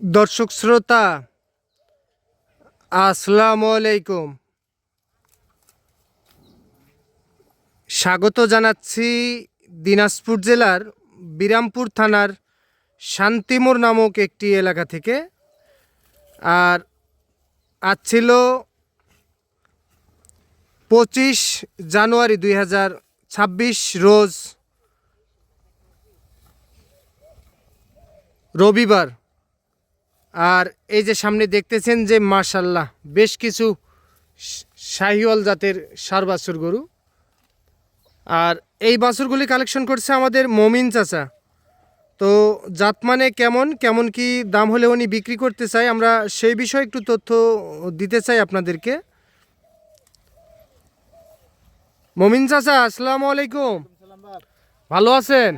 দর্শক শ্রোতা, আসসালামু আলাইকুম। স্বাগত জানাচ্ছি দিনাজপুর জেলার বিরামপুর থানার শান্তিমোর নামক একটি এলাকা থেকে। আর আজ ছিল পঁচিশ জানুয়ারি দুই হাজার ছাব্বিশ রোজ রবিবার। আর এই যে সামনে দেখতেছেন যে মার্শাল্লাহ বেশ কিছু শাহিওয়াল জাতের সার বাছুর গরু। আর এই বাছুরগুলি কালেকশন করছে আমাদের মমিন চাচা। তো জাত মানে কেমন কেমন কি দাম হলে উনি বিক্রি করতে চাই আমরা সেই বিষয়ে একটু তথ্য দিতে চাই আপনাদেরকে। মমিন চাচা, আসসালামু আলাইকুম। ভালো আছেন?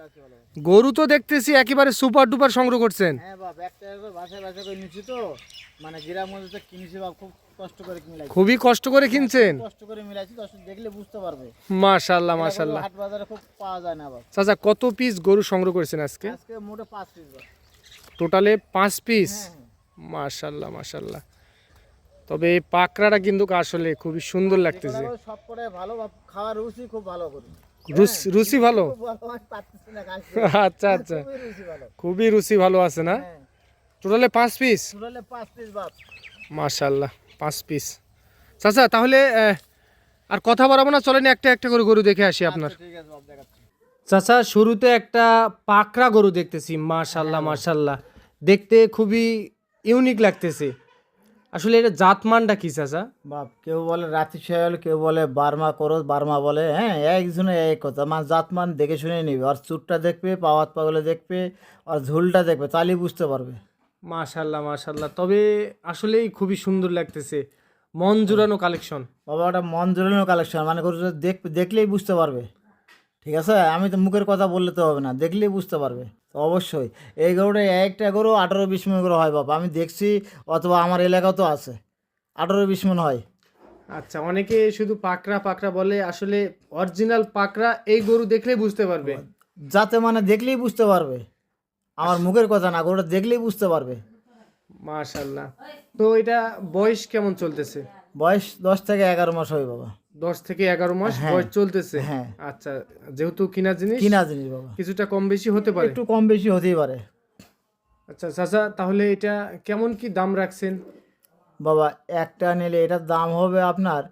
হ্যাঁ। গরু তো দেখতেছি একেবারে সুপার ডুপার সংগ্রহ করছেন। হ্যাঁ বাপ একটা একবার বাসায় বাসায় করে নিচ্ছি তো। মানে গ্রাম তো কিনেছি বাপ খুব কষ্ট করে মিলাইছি। খুবই কষ্ট করে কিনছেন? কষ্ট করে মিলাইছি দর্শক দেখলে বুঝতে পারবে। মাশাল্লাহ এরকম হাট বাজারে খুব পাওয়া যায় না বাপ। চাচা কত পিস গরু সংগ্রহ করেছেন আজকে? আজকে মোটে পাঁচ পিস বাপ। টোটালে পাঁচ পিস হ্যাঁ, হ্যাঁ। মাশাল্লাহ মাশাল্লাহ তবে এই পাকড়াটা কিন্তু আসলে খুবই সুন্দর লাগতেছে। এগুলো সব করে ভালো খাওয়ার রুচি খুব ভালো করি রুচি রুচি ভালো। আচ্ছা আচ্ছা। খুবই রুচি ভালো। আছে না? হ্যাঁ। টোটালে পাঁচ পিস? টোটালে পাঁচ পিস বাপ মাশাল্লাহ পাঁচ পিস। চাচা তাহলে আর কথা বাড়াবো না চলেন একটা একটা করে গরু দেখে আসি আপনার। বাপ দেখাচ্ছি। চাচা শুরুতে একটা পাকড়া গরু দেখতেছি মাশাল্লাহ মাশাল্লাহ দেখতে খুবই ইউনিক লাগতেছে। আসলে এটা জাতমানটা কি চাচা? বাপ কেউ বলে রাতি শেয়াল কেউ বলে বার্মা করো বার্মা বলে হ্যাঁ একজনে এক কথা। মানে জাতমান দেখে শুনে নিবে আর চুটটা দেখবে পাওয়াত পাগলে দেখবে আর ঝুলটা দেখবে তাহলেই বুঝতে পারবে। মাশাল্লাহ মাশাল্লাহ। তবে আসলেই খুবই সুন্দর লাগতেছে। মন জুড়ানো কালেকশন বাবা ওটা মন জোরানো কালেকশন মানে দেখবে দেখলেই বুঝতে পারবে। ঠিক আছে? আমি তো মুখের কথা বললে তো হবে না দেখলেই বুঝতে পারবে। তো অবশ্যই এই গরুটা একটা গরু আঠারো বিশ মিনিট করে হয় বাবা আমি দেখছি অথবা আমার এলাকাও তো আছে। আঠারো বিশ মিনিট হয়। আচ্ছা অনেকে শুধু পাকড়া পাকড়া বলে আসলে অরিজিনাল পাকড়া এই গরু দেখলেই বুঝতে পারবে। যাতে মানে দেখলেই বুঝতে পারবে। আমার মুখের কথা না গরুটা দেখলেই বুঝতে পারবে। মাশাল্লাহ। তো এটা বয়স কেমন চলতেছে? বয়স দশ থেকে এগারো মাস হয় বাবা। দশ থেকে এগারো মাস হ্যাঁ। বয়স চলতেছে। হ্যাঁ। আচ্ছা যেহেতু কিনা জিনিস কিনা জিনিস বাবা। কিছুটা কম বেশি হতে পারে। একটু কম বেশি হতেই পারে। আচ্ছা চাচা তাহলে এটা কেমন কি দাম রাখছেন? বাবা একটা নিলে এটার দাম হবে আপনার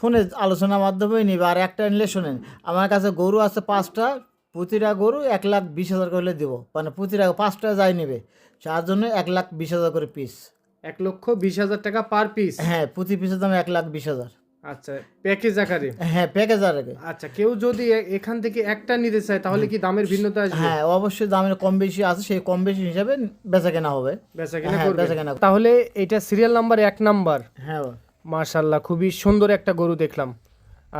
ফোনে আলোচনার মাধ্যমেই নিবে আর একটা নিলে শোনেন আমার কাছে গরু আছে পাঁচটা প্রতিটা গরু এক লাখ বিশ হাজার করে দেবো মানে প্রতিটা পাঁচটা যাই নেবে তার জন্য এক লাখ বিশ হাজার করে পিস এক লক্ষ বিশ হাজার টাকা পার পিস হ্যাঁ প্রতি পিসের দাম এক লাখ বিশ হাজার। আচ্ছা প্যাকেজ আকারে? হ্যাঁ প্যাকেজ আর আচ্ছা কেউ যদি এখান থেকে একটা নিতে চায় তাহলে কি দামের ভিন্নতা আসবে? হ্যাঁ অবশ্যই দামের কম বেশি আছে সেই কম বেশি হিসাবে বেচা কেনা হবে। বেচা কিনা হ্যাঁ, করবে। বেচাকেনা করবে। তাহলে এটা সিরিয়াল নাম্বার এক নাম্বার হ্যাঁ। মাশাল্লাহ খুবই সুন্দর একটা গরু দেখলাম।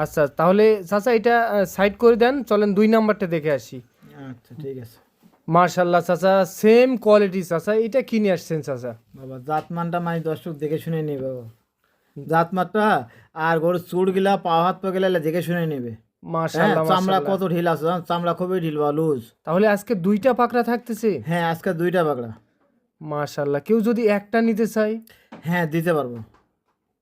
আচ্ছা তাহলে চাচা এটা সাইড করে দেন চলেন দুই নাম্বারটা দেখে আসি। আচ্ছা ঠিক আছে। মাশাল্লাহ চাচা সেম কোয়ালিটি চাচা এটা কিনে আসছেন চাচা। বাবা জাতমানটা মানে দর্শক দেখে শুনে নেবে বাবা। জাতমানটা আর গরুর চুড় গিলা পা হাত পা গেলে দেখে শুনে নেবে। হ্যাঁ, মাশাল্লাহ চামড়া কত ঢিল আছে চামড়া খুবই ঢিল বা লুজ। তাহলে আজকে দুইটা পাকড়া থাকতেছে? হ্যাঁ আজকে দুইটা বাগড়া মাশাল্লাহ কেউ যদি একটা নিতে চায়? হ্যাঁ দিতে পারব।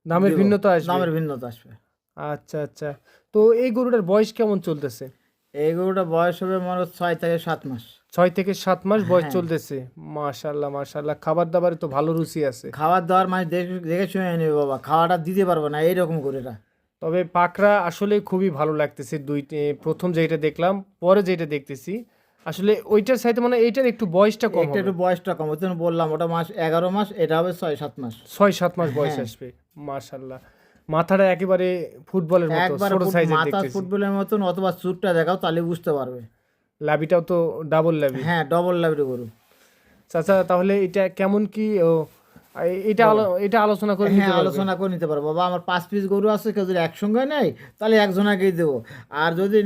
দামের ভিন্নতা আসবে। দামের ভিন্নতা আসবে। আচ্ছা আচ্ছা। তো এই গরুটার বয়স কেমন চলতেছে? এই গরুটা বয়স হবে মনে ছয় থেকে সাত মাস। ছয় থেকে সাত মাস বয়স হ্যাঁ। চলতেছে। মাশাল্লাহ মাশাল্লাহ খাবার দাবারে তো ভালো রুচি আছে। খাবার দাবার মানে দেখে শুনে নেবে বাবা। খাওয়াটা দিতে পারব না এইরকম করে এটা তবে পাকড়া আসলে খুবই ভালো লাগতেছে দুইটি প্রথম যেটা দেখলাম পরে যেটা দেখতেছি আসলে ওইটার সাথে মানে এইটার একটু বয়সটা কম একটু বয়সটা কম ওই বললাম ওটা মাস এগারো মাস এটা হবে ছয় সাত মাস। ছয় সাত মাস বয়স হ্যাঁ। আসবে। মাশাল্লাহ মাথাটা একেবারে ফুটবলের মতো ছোট সাইজের মাথা দেখতেছি। ফুটবলের মতন অথবা চুটটা দেখাও তাহলে বুঝতে পারবে। লাভিটাও তো ডাবল লাভি। হ্যাঁ ডবল লাইব্রেরি গরু চাচা তাহলে এটা কেমন কি ও এটা এটা আলোচনা করে হ্যাঁ আলোচনা করে নিতে পারব। বাবা আমার পাঁচ পিস গরু আছে কেউ যদি একসঙ্গে নেয় তাহলে একজনাকেই দেবো। আর যদি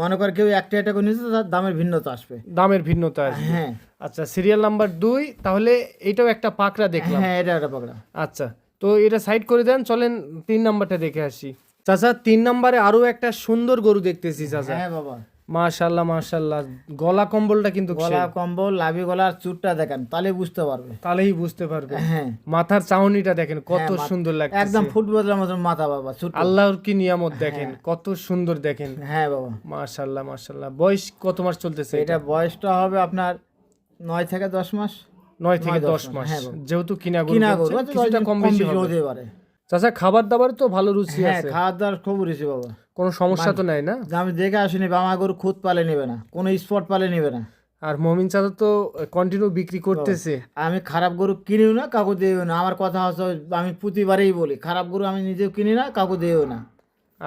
মনে কর কেউ একটা একটা করে নিতে তার দামের ভিন্নতা আসবে। দামের ভিন্নতা আসবে। হ্যাঁ। আচ্ছা সিরিয়াল নাম্বার দুই তাহলে এটাও একটা পাকড়া দেখলাম। হ্যাঁ এটা একটা পাকড়া। আচ্ছা তো এটা সাইড করে দেন চলেন তিন নাম্বারটা দেখে আসি। চাচা তিন নাম্বারে আরও একটা সুন্দর গরু দেখতেছি চাচা। হ্যাঁ বাবা। মাশাল্লাহ মাশাল্লাহ গলা কম্বলটা কিন্তু গলা কম্বল লাভি গলার চুটটা দেখেন তাহলে বুঝতে পারবে। তাহলেই বুঝতে পারবে। হ্যাঁ। মাথার চাউনিটা দেখেন কত সুন্দর লাগছে একদম ফুটবলের মতন মাথা বাবা চুট আল্লাহর কি নিয়ামত দেখেন কত সুন্দর দেখেন। হ্যাঁ বাবা। মাশাল্লাহ মাশাল্লাহ বয়স কত মাস চলতেছে এটা বয়সটা হবে আপনার নয় থেকে দশ মাস। নয় থেকে দশ মাস। হ্যাঁ যেহেতু কিনা কিনা কিছুটা কম বেশি হতে পারে চাচা খাবার দাবার তো ভালো রুচি হ্যাঁ আছে। খাওয়ার দাওয়ার খুব রুচি বাবা। কোনো সমস্যা তো নাই না? আমি দেখে আসিনি বামা গরু খুদ পালে নেবে না কোনো স্পট পালে নেবে না। আর মমিন চাদর তো কন্টিনিউ বিক্রি করতেছে। আমি খারাপ গরু কিনিও না কাউকে দিও না। আমার কথা হচ্ছে আমি প্রতিবারেই বলি খারাপ গরু আমি নিজেও কিনি না কাউকে দিও না।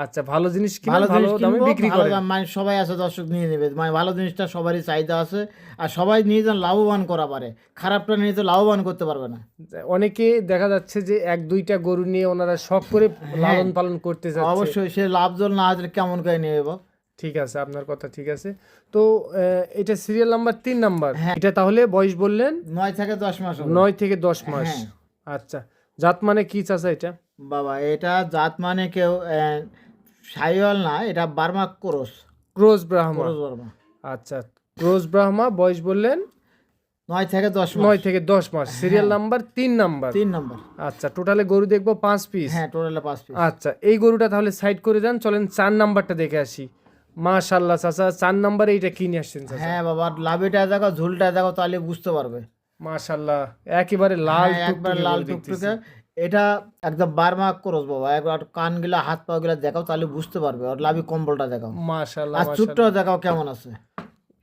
আচ্ছা ভালো জিনিস ভালো জিনিস দামে বিক্রি করে মানে সবাই আছে দর্শক নিয়ে নেবে। মানে ভালো জিনিসটা সবারই চাহিদা আছে আর সবাই নিয়ে যান লাভবান করা পারে। খারাপটা নিয়ে তো লাভবান করতে পারবে না। অনেকে দেখা যাচ্ছে যে এক দুইটা গরু নিয়ে ওনারা শখ করে লালন পালন করতে যাচ্ছে। অবশ্যই সে লাভজন না আসলে কেমন করে নেবে? বল? ঠিক আছে আপনার কথা ঠিক আছে। তো এটা সিরিয়াল নাম্বার তিন নাম্বার হ্যাঁ। এটা তাহলে বয়স বললেন? নয় থেকে দশ মাস নয় থেকে দশ মাস। হ্যাঁ। আচ্ছা জাত মানে কি চাচা এটা? বাবা এটা জাত মানে কেউ সাইওয়াল না এটা Burma cross. Cross Brahma. Cross Burma. আচ্ছা ক্রোজ ব্রাহ্মা বয়স বললেন? নয় থেকে দশ নয় থেকে দশ মাস। সিরিয়াল নাম্বার তিন নাম্বার তিন নাম্বার আচ্ছা টোটালে গরু দেখব পাঁচ পিস হ্যাঁ টোটালে পাঁচ পিস আচ্ছা এই গরুটা তাহলে সাইড করে দেন চলেন চার নাম্বারটা দেখে আসি। মাশাল্লাহ চাচা চার নাম্বারে এইটা কিনে আসছেন হ্যাঁ বাবা লাভিটা দেখো ঝুলটা দেখো তাহলে বুঝতে পারবে। মাশাল্লাহ একেবারে লাল হ্যাঁ, একবার লাল টুকটুকে। এটা একদম বার্মা ক্রোস বাবা। একবার কান গিলা হাত পা গুলা দেখাও তাহলে বুঝতে পারবে। আর লাভি কম্বলটা দেখাও। মাশাল্লাহ আর। চুটটাও দেখাও কেমন আছে।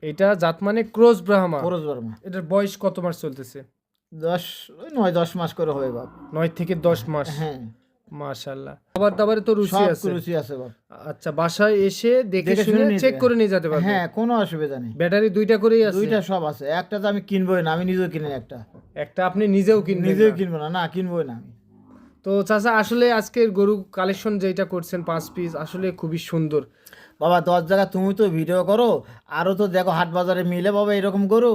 এটা জাত মানে ক্রোজ ব্রাহ্মা। ক্রোস বার্মা এটার বয়স কত মাস চলতেছে? দশ ওই নয় দশ মাস করে হবে বাপ। নয় থেকে দশ মাস। হ্যাঁ। মাশাল্লাহ খাবার দাবারে তো রুচি আছে। রুচি আছে বাপ। আচ্ছা বাসায় এসে দেখে শুনে চেক করে নিয়ে যেতে পারবে। হ্যাঁ কোনো অসুবিধা নেই। ব্যাটারি দুইটা করেই আছে। দুইটা সব আছে। একটা তো আমি কিনবোই না আমি নিজেও কিনি একটা। একটা আপনি নিজেও কিনবেন নিজেও। কিনবো না না কিনবোই না আমি। তো চাচা আসলে আজকের গরু কালেকশন যেটা করছেন পাঁচ পিস আসলে খুবই সুন্দর। বাবা দশ জায়গা তুমি তো ভিডিও করো আরও তো দেখো হাট বাজারে মিলে বাবা এরকম গরু।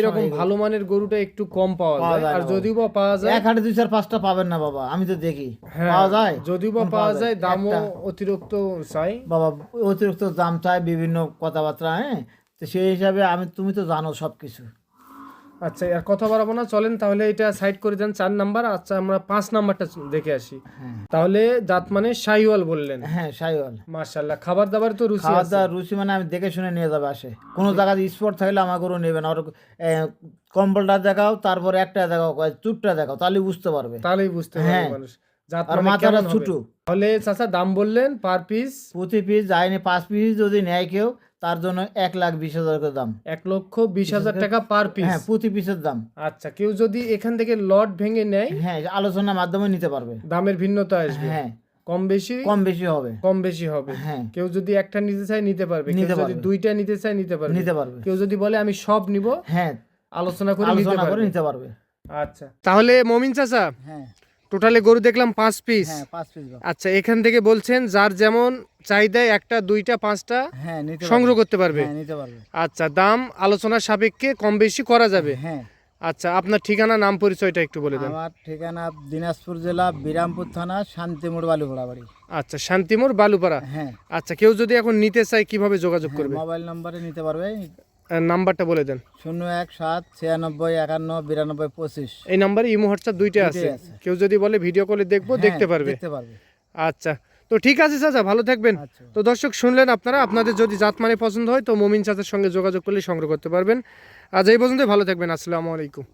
এরকম ভালো মানের গরুটা একটু কম পাওয়া যায়। আর যদিও বা পাওয়া যায় এক হাটে দুই চার পাঁচটা পাবেন না বাবা আমি তো দেখি। হ্যাঁ পাওয়া যায়? যদিও বা পাওয়া যায়। দামও অতিরিক্ত চাই। বাবা অতিরিক্ত দাম চাই বিভিন্ন কথাবার্তা হ্যাঁ? তো সেই হিসাবে আমি তুমি তো জানো সব কিছু আচ্ছা আর কথা বাড়াবো না চলেন তাহলে এটা সাইড করে দেন চার নাম্বার আচ্ছা আমরা পাঁচ নাম্বারটা দেখে আসি। তাহলে দাঁত মানে শাহিওয়াল বললেন। হ্যাঁ সাইওয়াল মার্শাল্লাহ খাবার দাবার তো রুচি আছে। রুচি মানে আমি দেখে শুনে নিয়ে যাবে আসে। কোনো জায়গায় স্পট থাকলে গরু নেবে না। ওর এ, কম্বলটা দেখাও তারপরে একটা দেখাও চুপটা দেখাও তাহলে বুঝতে পারবে। তাহলেই বুঝতে পারবে হ্যাঁ। মানুষ। আর মানে মাথাটা কেমন তাহলে চাচা দাম বললেন পার পিস প্রতি পিস যায়নি পাঁচ পিস যদি নেয় কেউ তার জন্য এক লাখ বিশ হাজার করে দাম। এক লক্ষ বিশ হাজার টাকা পার পিস হ্যাঁ প্রতি পিসের দাম। আচ্ছা কেউ যদি এখান থেকে লট ভেঙে নেয় হ্যাঁ আলোচনার মাধ্যমে নিতে পারবে। দামের ভিন্নতা আসবে। হ্যাঁ। কম বেশি কম বেশি হবে। কম বেশি হবে। হ্যাঁ। কেউ যদি একটা নিতে চায় নিতে পারবে। কেউ নিতে যদি পারবে। দুইটা নিতে চায় নিতে পারবে। নিতে পারবে। কেউ যদি বলে আমি সব নিব হ্যাঁ। আলোচনা করে নিতে আলোচনা করে নিতে পারবে। আচ্ছা। তাহলে মমিন চাচা হ্যাঁ। টোটালে গরু দেখলাম পাঁচ পিস হ্যাঁ পাঁচ পিস আচ্ছা এখান থেকে বলছেন যার যেমন চাহিদায় একটা দুইটা পাঁচটা হ্যাঁ সংগ্রহ করতে পারবে। হ্যাঁ নিতে পারবে। আচ্ছা দাম আলোচনার সাপেক্ষে কম বেশি করা যাবে। হ্যাঁ। আচ্ছা আপনার ঠিকানা নাম পরিচয়টা একটু বলে দেন। আমার ঠিকানা দিনাজপুর জেলা বিরামপুর থানা শান্তিমোড় বালুপাড়া বাড়ি আচ্ছা শান্তিমোর বালুপাড়া। হ্যাঁ। আচ্ছা কেউ যদি এখন নিতে চায় কীভাবে যোগাযোগ করবে? মোবাইল নম্বরে নিতে পারবে। নাম্বারটা বলে দেন। শূন্য এক সাত ছিয়ানব্বই একান্ন বিরানব্বই পঁচিশ। এই নাম্বারে ইমো হোয়াটসঅ্যাপ দুইটা আছে। কেউ যদি বলে ভিডিও কলে দেখব দেখতে পারবে। দেখতে পারবে। আচ্ছা তো ঠিক আছে চাচা ভালো থাকবেন। আচ্ছা। তো দর্শক শুনলেন আপনারা আপনাদের যদি জাত মানে পছন্দ হয় তো মমিন চাচার সঙ্গে যোগাযোগ করলে সংগ্রহ করতে পারবেন। আজ এই পর্যন্ত ভালো থাকবেন আসসালামু আলাইকুম।